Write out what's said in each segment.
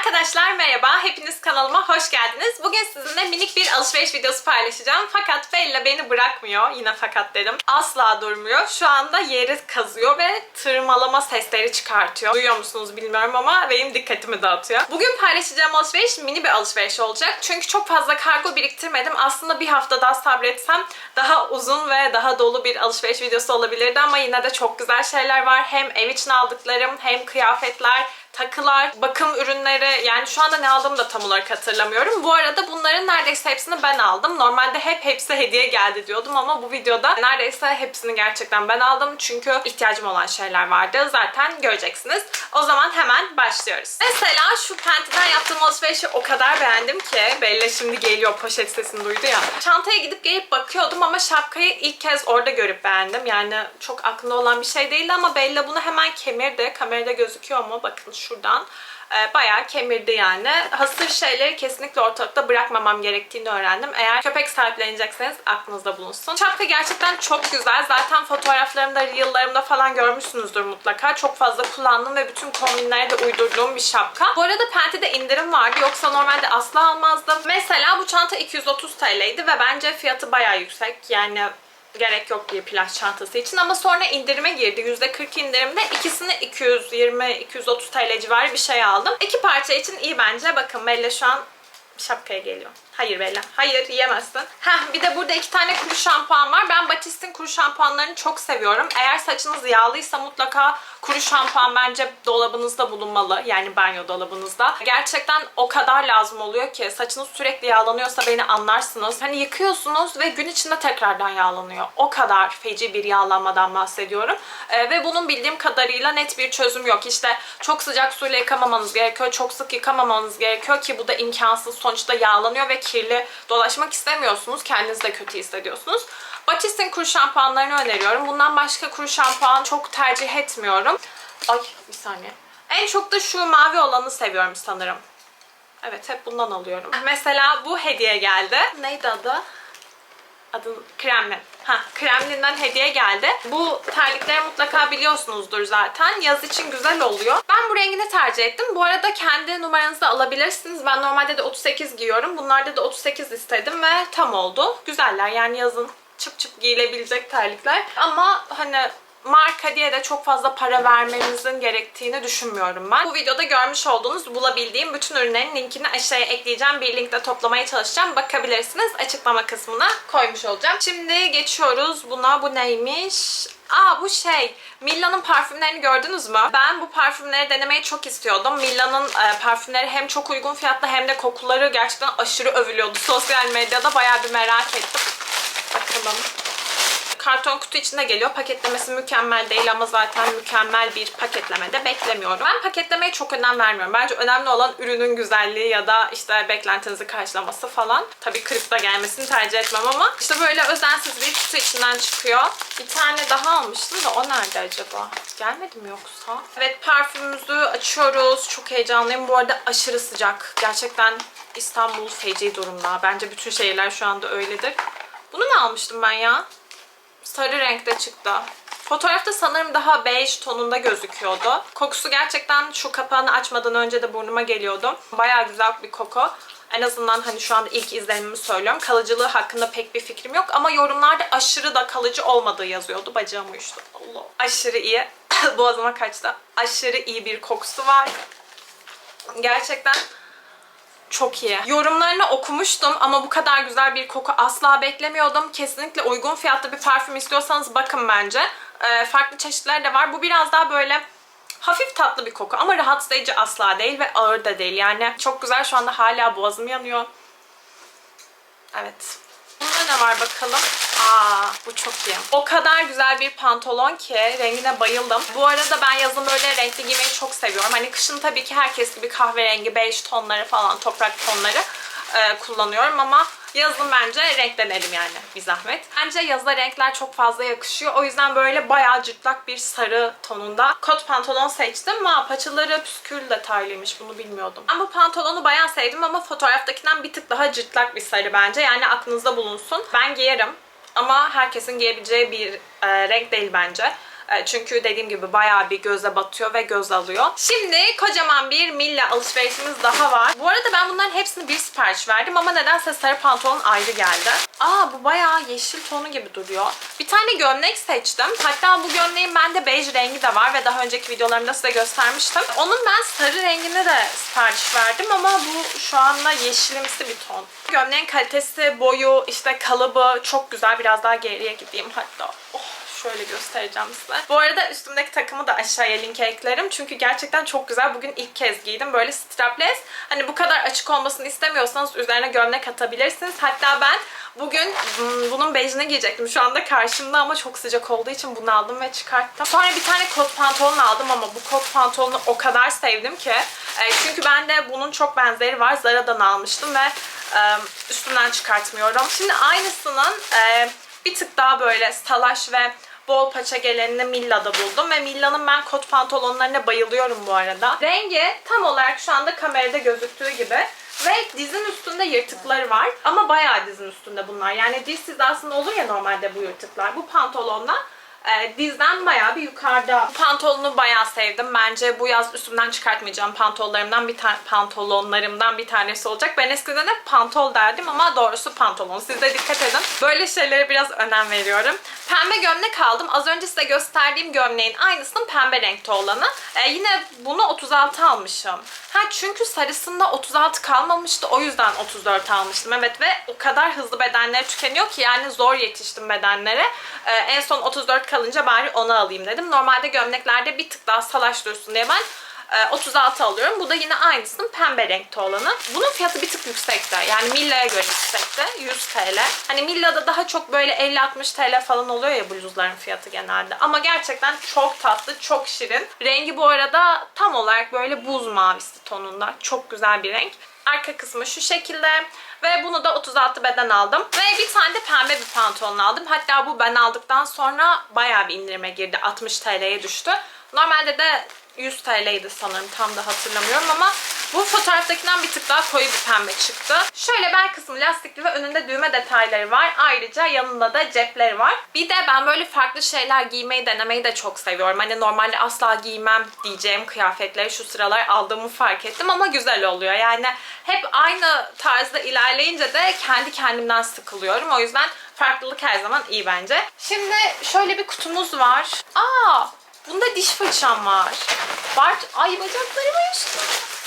Arkadaşlar merhaba, hepiniz kanalıma hoş geldiniz. Bugün sizinle minik bir alışveriş videosu paylaşacağım. Fakat Bella beni bırakmıyor, yine fakat dedim. Asla durmuyor. Şu anda yeri kazıyor ve tırmalama sesleri çıkartıyor. Duyuyor musunuz bilmiyorum ama benim dikkatimi dağıtıyor. Bugün paylaşacağım alışveriş mini bir alışveriş olacak. Çünkü çok fazla kargo biriktirmedim. Aslında bir hafta daha sabretsem daha uzun ve daha dolu bir alışveriş videosu olabilirdi ama yine de çok güzel şeyler var. Hem ev için aldıklarım hem kıyafetler, takılar, bakım ürünleri yani şu anda ne aldığımı da tam olarak hatırlamıyorum. Bu arada bunların neredeyse hepsini ben aldım. Normalde hep hepsi hediye geldi diyordum ama bu videoda neredeyse hepsini gerçekten ben aldım. Çünkü ihtiyacım olan şeyler vardı. Zaten göreceksiniz. O zaman hemen başlıyoruz. Mesela şu Penti'den yaptığım alışverişi o kadar beğendim ki Bella şimdi geliyor poşet sesini duydu ya. Çantaya gidip gelip bakıyordum ama şapkayı ilk kez orada görüp beğendim. Yani çok aklımda olan bir şey değildi ama Bella bunu hemen kemirdi. Kamerada gözüküyor mu? Bakın şuradan e, bayağı kemirdi yani. Hasır şeyleri kesinlikle ortalıkta bırakmamam gerektiğini öğrendim. Eğer köpek sahiplenecekseniz aklınızda bulunsun. Şapka gerçekten çok güzel. Zaten fotoğraflarımda, reel'larımda falan görmüşsünüzdür mutlaka. Çok fazla kullandım ve bütün kombinlere de uydurduğum bir şapka. Bu arada Penti'de indirim vardı. Yoksa normalde asla almazdım. Mesela bu çanta 230 TL'ydi ve bence fiyatı bayağı yüksek. Yani gerek yok bir plaj çantası için ama sonra indirime girdi. %40 indirimde ikisini 220-230 TL civarı bir şey aldım. İki parça için iyi bence. Bakın Bella şu an şapkaya geliyor. Hayır Bella. Hayır yiyemezsin. Heh, bir de burada iki tane kuru şampuan var. Ben Batist'in kuru şampuanlarını çok seviyorum. Eğer saçınız yağlıysa mutlaka kuru şampuan bence dolabınızda bulunmalı. Yani banyo dolabınızda. Gerçekten o kadar lazım oluyor ki saçınız sürekli yağlanıyorsa beni anlarsınız. Hani yıkıyorsunuz ve gün içinde tekrardan yağlanıyor. O kadar feci bir yağlanmadan bahsediyorum. Ee, ve bunun bildiğim kadarıyla net bir çözüm yok. İşte çok sıcak suyla yıkamamanız gerekiyor. Çok sık yıkamamanız gerekiyor ki bu da imkansız. Sonuçta yağlanıyor ve kirli dolaşmak istemiyorsunuz. Kendinizi de kötü hissediyorsunuz. Batist'in kuru şampuanlarını öneriyorum. Bundan başka kuru şampuan çok tercih etmiyorum. Ay bir saniye. En çok da şu mavi olanı seviyorum sanırım. Evet hep bundan alıyorum. Mesela bu hediye geldi. Neydi adı? Adı Kremlin. Ha, Kremlin'den hediye geldi. Bu terlikleri mutlaka biliyorsunuzdur zaten. Yaz için güzel oluyor. Ben bu rengini tercih ettim. Bu arada kendi numaranızı alabilirsiniz. Ben normalde de 38 giyiyorum. Bunlarda da 38 istedim ve tam oldu. Güzeller yani yazın çıp çıp giyilebilecek terlikler. Ama hani marka diye de çok fazla para vermenizin gerektiğini düşünmüyorum ben. Bu videoda görmüş olduğunuz bulabildiğim bütün ürünlerin linkini aşağıya ekleyeceğim. Bir linkte toplamaya çalışacağım. Bakabilirsiniz. Açıklama kısmına koymuş olacağım. Şimdi geçiyoruz buna. Bu neymiş? Aa bu şey. Milla'nın parfümlerini gördünüz mü? Ben bu parfümleri denemeyi çok istiyordum. Milla'nın e, parfümleri hem çok uygun fiyatlı hem de kokuları gerçekten aşırı övülüyordu. Sosyal medyada bayağı bir merak ettim. Bakalım karton kutu içinde geliyor. Paketlemesi mükemmel değil ama zaten mükemmel bir paketlemede beklemiyorum. Ben paketlemeye çok önem vermiyorum. Bence önemli olan ürünün güzelliği ya da işte beklentinizi karşılaması falan. Tabii kırık da gelmesini tercih etmem ama işte böyle özensiz bir kutu içinden çıkıyor. Bir tane daha almıştım da o nerede acaba? Gelmedi mi yoksa? Evet parfümümüzü açıyoruz. Çok heyecanlıyım. Bu arada aşırı sıcak. Gerçekten İstanbul feci durumda. Bence bütün şehirler şu anda öyledir. Bunu mu almıştım ben ya? Sarı renkte çıktı. Fotoğrafta sanırım daha beige tonunda gözüküyordu. Kokusu gerçekten şu kapağını açmadan önce de burnuma geliyordu. Bayağı güzel bir koku. En azından hani şu anda ilk izlenimimi söylüyorum. Kalıcılığı hakkında pek bir fikrim yok ama yorumlarda aşırı da kalıcı olmadığı yazıyordu. Bacağım uyuştu. Allah. Aşırı iyi. Boğazıma kaçtı. Aşırı iyi bir kokusu var. Gerçekten çok iyi. Yorumlarını okumuştum ama bu kadar güzel bir koku asla beklemiyordum. Kesinlikle uygun fiyatlı bir parfüm istiyorsanız bakın bence. Ee, farklı çeşitler de var. Bu biraz daha böyle hafif tatlı bir koku ama rahatsız edici asla değil ve ağır da değil. Yani çok güzel. Şu anda hala boğazım yanıyor. Evet. Bunda ne var bakalım? Aa, bu çok iyi. O kadar güzel bir pantolon ki rengine bayıldım. Bu arada ben yazın böyle renkli giymeyi çok seviyorum. Hani kışın tabii ki herkes gibi kahverengi, beige tonları falan, toprak tonları e, kullanıyorum ama yazın bence renklenelim yani bir zahmet. Bence yazda renkler çok fazla yakışıyor. O yüzden böyle bayağı cırtlak bir sarı tonunda kot pantolon seçtim. Ama paçaları püskül detaylıymış. Bunu bilmiyordum. Ben bu pantolonu bayağı sevdim ama fotoğraftakinden bir tık daha cırtlak bir sarı bence. Yani aklınızda bulunsun. Ben giyerim ama herkesin giyebileceği bir e, renk değil bence. E, çünkü dediğim gibi bayağı bir göze batıyor ve göz alıyor. Şimdi kocaman bir Milla alışverişimiz daha var. Bu arada ben bunların hepsini bir sipariş verdim ama nedense sarı pantolon ayrı geldi. Aa bu bayağı yeşil tonu gibi duruyor. Bir tane gömlek seçtim. Hatta bu gömleğin bende bej rengi de var ve daha önceki videolarımda size göstermiştim. Onun ben sarı rengini de sipariş verdim ama bu şu anda yeşilimsi bir ton. Gömleğin kalitesi, boyu, işte kalıbı çok güzel. Biraz daha geriye gideyim hatta. Oh şöyle göstereceğim size. Bu arada üstümdeki takımı da aşağıya linke eklerim. Çünkü gerçekten çok güzel. Bugün ilk kez giydim. Böyle strapless. Hani bu kadar açık olmasını istemiyorsanız üzerine gömlek atabilirsiniz. Hatta ben bugün hmm, bunun bejini giyecektim. Şu anda karşımda ama çok sıcak olduğu için bunu aldım ve çıkarttım. Sonra bir tane kot pantolon aldım ama bu kot pantolonu o kadar sevdim ki. E, çünkü bende bunun çok benzeri var. Zara'dan almıştım ve e, üstünden çıkartmıyorum. Şimdi aynısının e, bir tık daha böyle salaş ve bol paça gelenini Milla'da buldum ve Milla'nın ben kot pantolonlarına bayılıyorum bu arada. Rengi tam olarak şu anda kamerada gözüktüğü gibi ve dizin üstünde yırtıkları var ama bayağı dizin üstünde bunlar. Yani diz hizasında olur ya normalde bu yırtıklar. Bu pantolonla e, dizden bayağı bir yukarıda. Pantolonu bayağı sevdim. Bence bu yaz üstümden çıkartmayacağım pantolonlarımdan bir tane pantolonlarımdan bir tanesi olacak. Ben eskiden hep pantol derdim ama doğrusu pantolon. Siz de dikkat edin. Böyle şeylere biraz önem veriyorum. Pembe gömlek aldım. Az önce size gösterdiğim gömleğin aynısının pembe renkte olanı. E, yine bunu 36 almışım. Ha çünkü sarısında 36 kalmamıştı. O yüzden 34 almıştım. Evet ve o kadar hızlı bedenleri tükeniyor ki yani zor yetiştim bedenlere. E, en son 34 kalınca bari onu alayım dedim. Normalde gömleklerde bir tık daha salaş dursun diye ben e, 36 alıyorum. Bu da yine aynısının pembe renkte olanı. Bunun fiyatı bir tık yüksekte. Yani Milla'ya göre yüksekte. 100 TL. Hani Milla'da daha çok böyle 50-60 TL falan oluyor ya bluzların fiyatı genelde. Ama gerçekten çok tatlı, çok şirin. Rengi bu arada tam olarak böyle buz mavisi tonunda. Çok güzel bir renk. Arka kısmı şu şekilde. Ve bunu da 36 beden aldım. Ve bir tane de pembe bir pantolon aldım. Hatta bu ben aldıktan sonra bayağı bir indirime girdi. 60 TL'ye düştü. Normalde de 100 TL'ydi sanırım tam da hatırlamıyorum ama bu fotoğraftakinden bir tık daha koyu bir pembe çıktı. Şöyle bel kısmı lastikli ve önünde düğme detayları var. Ayrıca yanında da cepleri var. Bir de ben böyle farklı şeyler giymeyi denemeyi de çok seviyorum. Hani normalde asla giymem diyeceğim kıyafetleri şu sıralar aldığımı fark ettim ama güzel oluyor. Yani hep aynı tarzda ilerleyince de kendi kendimden sıkılıyorum. O yüzden farklılık her zaman iyi bence. Şimdi şöyle bir kutumuz var. Aa Bunda diş fırçam var. Bart, ay bacaklarım uyuştu.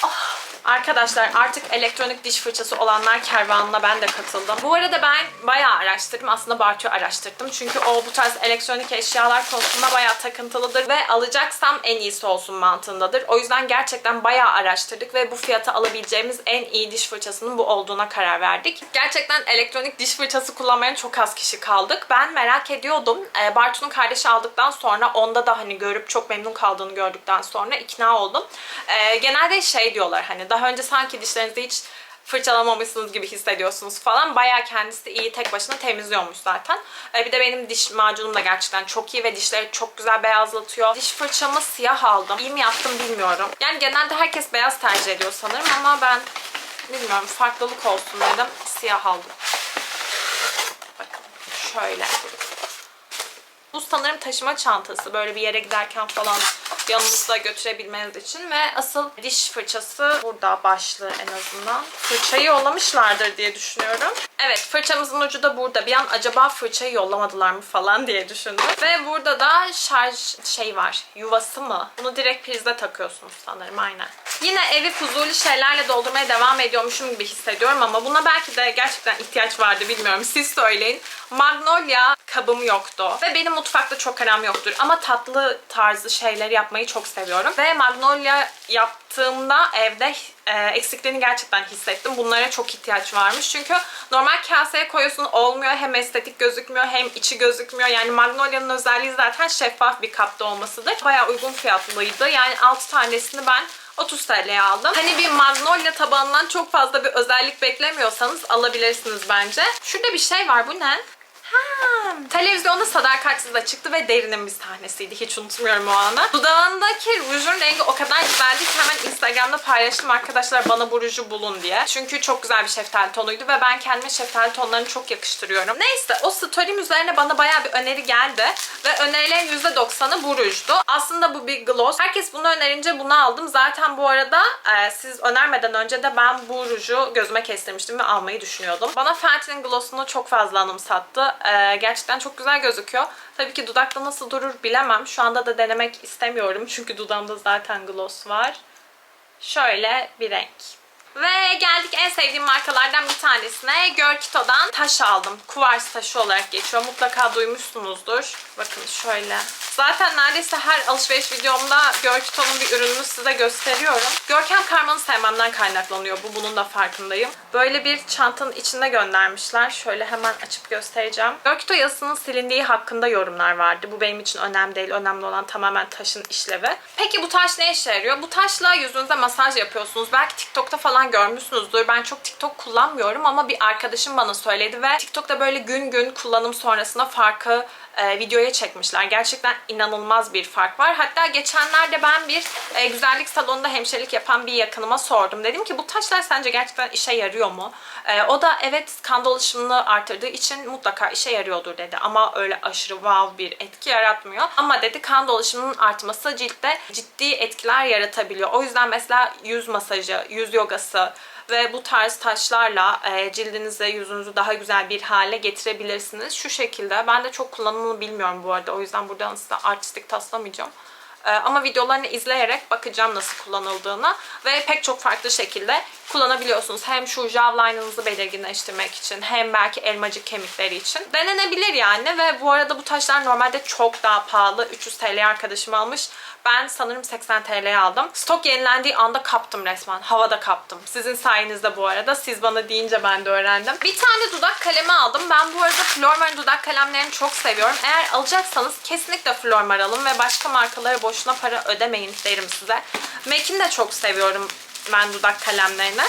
Ah. Arkadaşlar artık elektronik diş fırçası olanlar kervanına ben de katıldım. Bu arada ben bayağı araştırdım. Aslında Bartu'yu araştırdım. Çünkü o bu tarz elektronik eşyalar konusunda bayağı takıntılıdır ve alacaksam en iyisi olsun mantığındadır. O yüzden gerçekten bayağı araştırdık ve bu fiyata alabileceğimiz en iyi diş fırçasının bu olduğuna karar verdik. Gerçekten elektronik diş fırçası kullanmayan çok az kişi kaldık. Ben merak ediyordum. Ee, Bartu'nun kardeşi aldıktan sonra onda da hani görüp çok memnun kaldığını gördükten sonra ikna oldum. Ee, genelde şey diyorlar hani daha önce sanki dişlerinizi hiç fırçalamamışsınız gibi hissediyorsunuz falan. Bayağı kendisi iyi tek başına temizliyormuş zaten. Ee, bir de benim diş macunum da gerçekten çok iyi ve dişleri çok güzel beyazlatıyor. Diş fırçamı siyah aldım. İyi mi yaptım bilmiyorum. Yani genelde herkes beyaz tercih ediyor sanırım ama ben bilmiyorum farklılık olsun dedim. Siyah aldım. Bakın şöyle. Bu sanırım taşıma çantası. Böyle bir yere giderken falan yanınızda götürebilmeniz için ve asıl diş fırçası burada başlığı en azından. Fırçayı yollamışlardır diye düşünüyorum. Evet fırçamızın ucu da burada. Bir an acaba fırçayı yollamadılar mı falan diye düşündüm. Ve burada da şarj şey var. Yuvası mı? Bunu direkt prizde takıyorsunuz sanırım aynen. Yine evi fuzuli şeylerle doldurmaya devam ediyormuşum gibi hissediyorum ama buna belki de gerçekten ihtiyaç vardı bilmiyorum. Siz söyleyin. Magnolia kabım yoktu. Ve benim mutfakta çok aram yoktur. Ama tatlı tarzı şeyleri yapmayı çok seviyorum. Ve Magnolia yaptığımda evde e, eksikliğini gerçekten hissettim. Bunlara çok ihtiyaç varmış. Çünkü normal kaseye koyuyorsun olmuyor. Hem estetik gözükmüyor hem içi gözükmüyor. Yani Magnolia'nın özelliği zaten şeffaf bir kapta olmasıdır. Bayağı uygun fiyatlıydı. Yani 6 tanesini ben 30 TL'ye aldım. Hani bir Magnolia tabağından çok fazla bir özellik beklemiyorsanız alabilirsiniz bence. Şurada bir şey var. Bu ne? Ha. Televizyonda sadakatsiz de çıktı ve derinin bir sahnesiydi. Hiç unutmuyorum o anı. Dudağındaki rujun rengi o kadar güzeldi ki hemen Instagram'da paylaştım arkadaşlar bana bu ruju bulun diye. Çünkü çok güzel bir şeftali tonuydu ve ben kendime şeftali tonlarını çok yakıştırıyorum. Neyse o story'm üzerine bana bayağı bir öneri geldi ve önerilerin %90'ı bu rujdu. Aslında bu bir gloss. Herkes bunu önerince bunu aldım. Zaten bu arada e, siz önermeden önce de ben bu ruju gözüme kestirmiştim ve almayı düşünüyordum. Bana Fenty'nin glossunu çok fazla anımsattı. E, gerçekten çok güzel gözüküyor. Tabii ki dudakta nasıl durur bilemem. Şu anda da denemek istemiyorum. Çünkü dudağımda zaten gloss var. Şöyle bir renk. Ve geldik en sevdiğim markalardan bir tanesine. Görkito'dan taş aldım. Kuvars taşı olarak geçiyor. Mutlaka duymuşsunuzdur. Bakın şöyle. Zaten neredeyse her alışveriş videomda Görkito'nun bir ürününü size gösteriyorum. Görkem karmanı sevmemden kaynaklanıyor bu. Bunun da farkındayım. Böyle bir çantanın içinde göndermişler. Şöyle hemen açıp göstereceğim. Görkito yazısının silindiği hakkında yorumlar vardı. Bu benim için önemli değil. Önemli olan tamamen taşın işlevi. Peki bu taş ne işe yarıyor? Bu taşla yüzünüze masaj yapıyorsunuz. Belki TikTok'ta falan görmüşsünüzdür. Ben çok TikTok kullanmıyorum ama bir arkadaşım bana söyledi ve TikTok'ta böyle gün gün kullanım sonrasında farkı e, videoya çekmişler. Gerçekten inanılmaz bir fark var. Hatta geçenlerde ben bir e, güzellik salonunda hemşirelik yapan bir yakınıma sordum. Dedim ki bu taşlar sence gerçekten işe yarıyor mu? E, o da evet kan dolaşımını artırdığı için mutlaka işe yarıyordur dedi. Ama öyle aşırı wow bir etki yaratmıyor. Ama dedi kan dolaşımının artması ciltte ciddi etkiler yaratabiliyor. O yüzden mesela yüz masajı, yüz yogası, ve bu tarz taşlarla e, cildinizi, yüzünüzü daha güzel bir hale getirebilirsiniz. Şu şekilde. Ben de çok kullanımını bilmiyorum bu arada. O yüzden buradan size artistik taslamayacağım. E, ama videolarını izleyerek bakacağım nasıl kullanıldığını ve pek çok farklı şekilde kullanabiliyorsunuz. Hem şu jawline'ınızı belirginleştirmek için hem belki elmacık kemikleri için. Denenebilir yani ve bu arada bu taşlar normalde çok daha pahalı. 300 TL arkadaşım almış. Ben sanırım 80 TL'ye aldım. Stok yenilendiği anda kaptım resmen. Havada kaptım. Sizin sayenizde bu arada. Siz bana deyince ben de öğrendim. Bir tane dudak kalemi aldım. Ben bu arada Flormar'ın dudak kalemlerini çok seviyorum. Eğer alacaksanız kesinlikle Flormar alın ve başka markalara boşuna para ödemeyin derim size. MAC'ini de çok seviyorum ben dudak kalemlerini.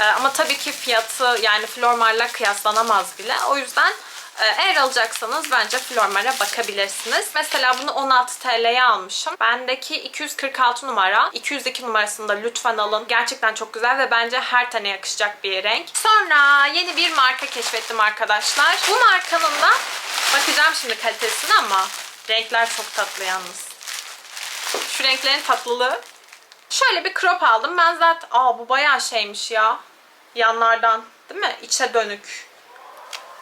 Ee, ama tabii ki fiyatı yani Flormar'la kıyaslanamaz bile. O yüzden ee, Eğer alacaksanız bence Flormar'a bakabilirsiniz. Mesela bunu 16 TL'ye almışım. Bendeki 246 numara. 202 numarasını da lütfen alın. Gerçekten çok güzel ve bence her tane yakışacak bir renk. Sonra yeni bir marka keşfettim arkadaşlar. Bu markanın da bakacağım şimdi kalitesine ama renkler çok tatlı yalnız. Şu renklerin tatlılığı. Şöyle bir crop aldım. Ben zaten... Aa bu bayağı şeymiş ya. Yanlardan. Değil mi? İçe dönük.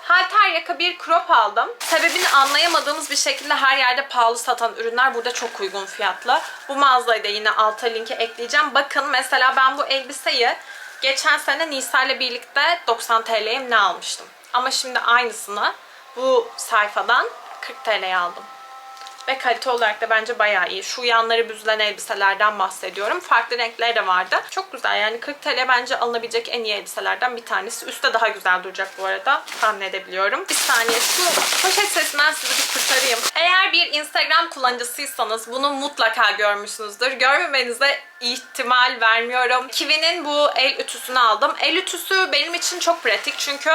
Halter yaka bir crop aldım. Sebebini anlayamadığımız bir şekilde her yerde pahalı satan ürünler burada çok uygun fiyatlı. Bu mağazayı da yine alta linke ekleyeceğim. Bakın mesela ben bu elbiseyi geçen sene Nisa ile birlikte 90 TL'ye ne almıştım. Ama şimdi aynısını bu sayfadan 40 TL'ye aldım. Ve kalite olarak da bence bayağı iyi. Şu yanları büzülen elbiselerden bahsediyorum. Farklı renkleri de vardı. Çok güzel yani 40 TL bence alınabilecek en iyi elbiselerden bir tanesi. Üstte daha güzel duracak bu arada. Tahmin edebiliyorum. Bir saniye şu poşet sesinden sizi bir kurtarayım. Eğer bir Instagram kullanıcısıysanız bunu mutlaka görmüşsünüzdür. Görmemenize ihtimal vermiyorum. Kiwi'nin bu el ütüsünü aldım. El ütüsü benim için çok pratik çünkü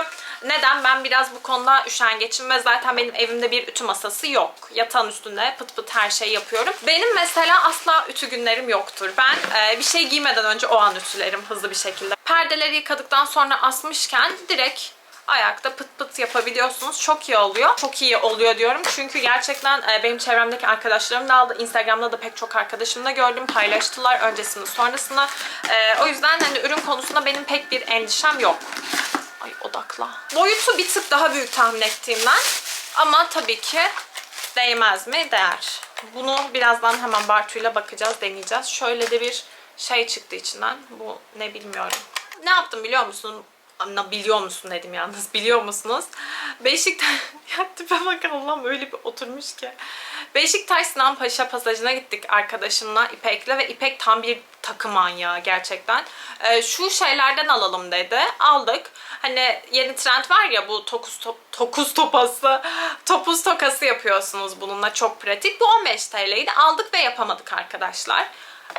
neden? Ben biraz bu konuda üşengeçim ve zaten benim evimde bir ütü masası yok. Yatağın üstünde pıt pıt her şey yapıyorum. Benim mesela asla ütü günlerim yoktur. Ben e, bir şey giymeden önce o an ütülerim hızlı bir şekilde. Perdeleri yıkadıktan sonra asmışken direkt ayakta pıt pıt yapabiliyorsunuz. Çok iyi oluyor. Çok iyi oluyor diyorum. Çünkü gerçekten e, benim çevremdeki arkadaşlarım da aldı. Instagram'da da pek çok arkadaşım da gördüm. Paylaştılar öncesini sonrasını. E, o yüzden hani ürün konusunda benim pek bir endişem yok. Ay odakla. Boyutu bir tık daha büyük tahmin ettiğimden. Ama tabii ki değmez mi? Değer. Bunu birazdan hemen Bartu'yla bakacağız, deneyeceğiz. Şöyle de bir şey çıktı içinden. Bu ne bilmiyorum. Ne yaptım biliyor musun? Biliyor musun dedim yalnız. Biliyor musunuz? Beşiktaş... ya tipe bak Allah'ım öyle bir oturmuş ki. Beşiktaş Sinan Paşa pasajına gittik arkadaşımla İpek'le ve İpek tam bir takı manyağı gerçekten. Ee, şu şeylerden alalım dedi. Aldık. Hani yeni trend var ya bu tokuz, top, tokuz topası, topuz tokası yapıyorsunuz bununla çok pratik. Bu 15 TL'ydi. Aldık ve yapamadık arkadaşlar.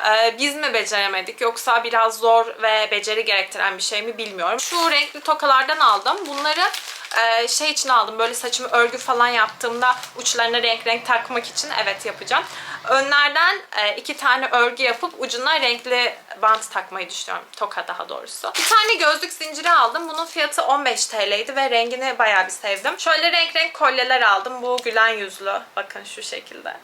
Ee, biz mi beceremedik yoksa biraz zor ve beceri gerektiren bir şey mi bilmiyorum. Şu renkli tokalardan aldım. Bunları e, şey için aldım. Böyle saçımı örgü falan yaptığımda uçlarına renk renk takmak için evet yapacağım. Önlerden e, iki tane örgü yapıp ucuna renkli bant takmayı düşünüyorum. Toka daha doğrusu. Bir tane gözlük zinciri aldım. Bunun fiyatı 15 TL'ydi ve rengini bayağı bir sevdim. Şöyle renk renk kolyeler aldım. Bu gülen yüzlü. Bakın şu şekilde.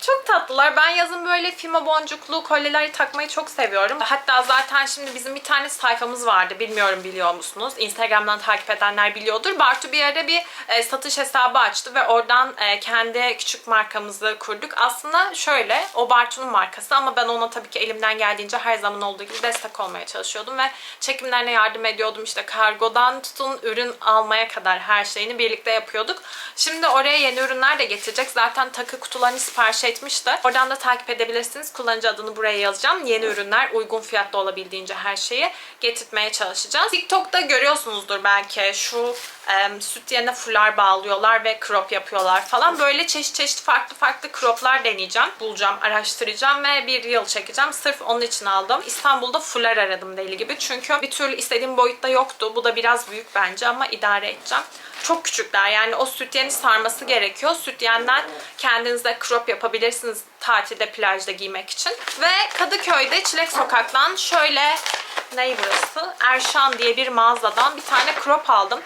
Çok tatlılar. Ben yazın böyle fimo boncuklu kolyeler takmayı çok seviyorum. Hatta zaten şimdi bizim bir tane sayfamız vardı. Bilmiyorum biliyor musunuz? Instagram'dan takip edenler biliyordur. Bartu bir ara bir e, satış hesabı açtı ve oradan e, kendi küçük markamızı kurduk. Aslında şöyle, o Bartu'nun markası ama ben ona tabii ki elimden geldiğince her zaman olduğu gibi destek olmaya çalışıyordum ve çekimlerine yardım ediyordum. İşte kargodan tutun ürün almaya kadar her şeyini birlikte yapıyorduk. Şimdi oraya yeni ürünler de getirecek. Zaten takı kutularını sipariş etmişti. Oradan da takip edebilirsiniz. Kullanıcı adını buraya yazacağım. Yeni ürünler uygun fiyatlı olabildiğince her şeyi getirtmeye çalışacağız. TikTok'ta görüyorsunuzdur belki şu e, süt yerine fular bağlıyorlar ve crop yapıyorlar falan. Böyle çeşit çeşit farklı farklı croplar deneyeceğim. Bulacağım, araştıracağım ve bir yıl çekeceğim. Sırf onun için aldım. İstanbul'da fular aradım deli gibi. Çünkü bir türlü istediğim boyutta yoktu. Bu da biraz büyük bence ama idare edeceğim. Çok küçükler yani o sütyeni sarması gerekiyor. Sütyenden kendinize crop yapabilirsiniz tatilde plajda giymek için. Ve Kadıköy'de Çilek Sokak'tan şöyle ne burası? Erşan diye bir mağazadan bir tane crop aldım.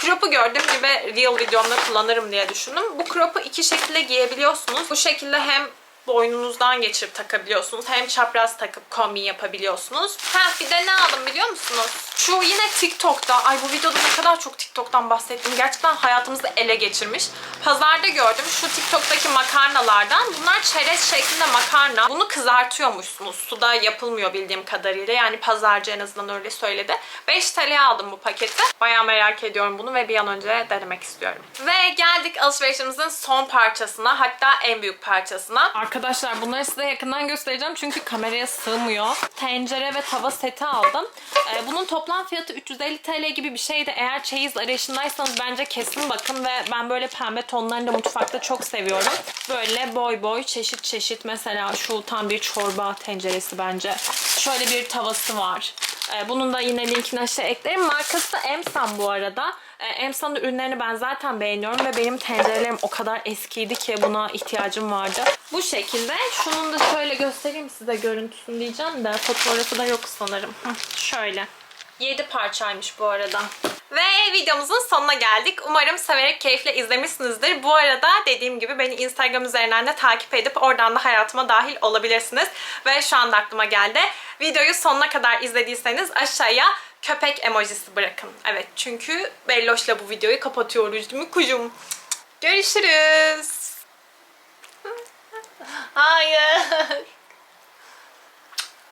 Crop'u gördüğüm gibi real videomda kullanırım diye düşündüm. Bu crop'u iki şekilde giyebiliyorsunuz. Bu şekilde hem boynunuzdan geçirip takabiliyorsunuz. Hem çapraz takıp kombin yapabiliyorsunuz. Ha bir de ne aldım biliyor musunuz? Şu yine TikTok'ta. Ay bu videoda ne kadar çok TikTok'tan bahsettim. Gerçekten hayatımızı ele geçirmiş. Pazarda gördüm şu TikTok'taki makarnalardan. Bunlar çerez şeklinde makarna. Bunu kızartıyormuşsunuz. Suda yapılmıyor bildiğim kadarıyla. Yani pazarcı en azından öyle söyledi. 5 TL aldım bu paketi. Bayağı merak ediyorum bunu ve bir an önce denemek istiyorum. Ve geldik alışverişimizin son parçasına. Hatta en büyük parçasına. Arkadaşlar bunları size yakından göstereceğim çünkü kameraya sığmıyor. Tencere ve tava seti aldım. Ee, bunun toplam fiyatı 350 TL gibi bir şeydi. Eğer çeyiz arayışındaysanız bence kesin bakın ve ben böyle pembe tonlarını da mutfakta çok seviyorum. Böyle boy boy çeşit çeşit mesela şu tam bir çorba tenceresi bence. Şöyle bir tavası var. Ee, bunun da yine linkini aşağı eklerim. Markası da Emsan bu arada. Ee, Emsan'ın ürünlerini ben zaten beğeniyorum ve benim tencerelerim o kadar eskiydi ki buna ihtiyacım vardı. Bu şekilde. Şunun da şöyle göstereyim size görüntüsünü diyeceğim de fotoğrafı da yok sanırım. Şöyle. 7 parçaymış bu arada. Ve videomuzun sonuna geldik. Umarım severek keyifle izlemişsinizdir. Bu arada dediğim gibi beni Instagram üzerinden de takip edip oradan da hayatıma dahil olabilirsiniz. Ve şu anda aklıma geldi. Videoyu sonuna kadar izlediyseniz aşağıya köpek emojisi bırakın. Evet çünkü Belloş'la bu videoyu kapatıyoruz değil mi kuzum? Görüşürüz. Hayır.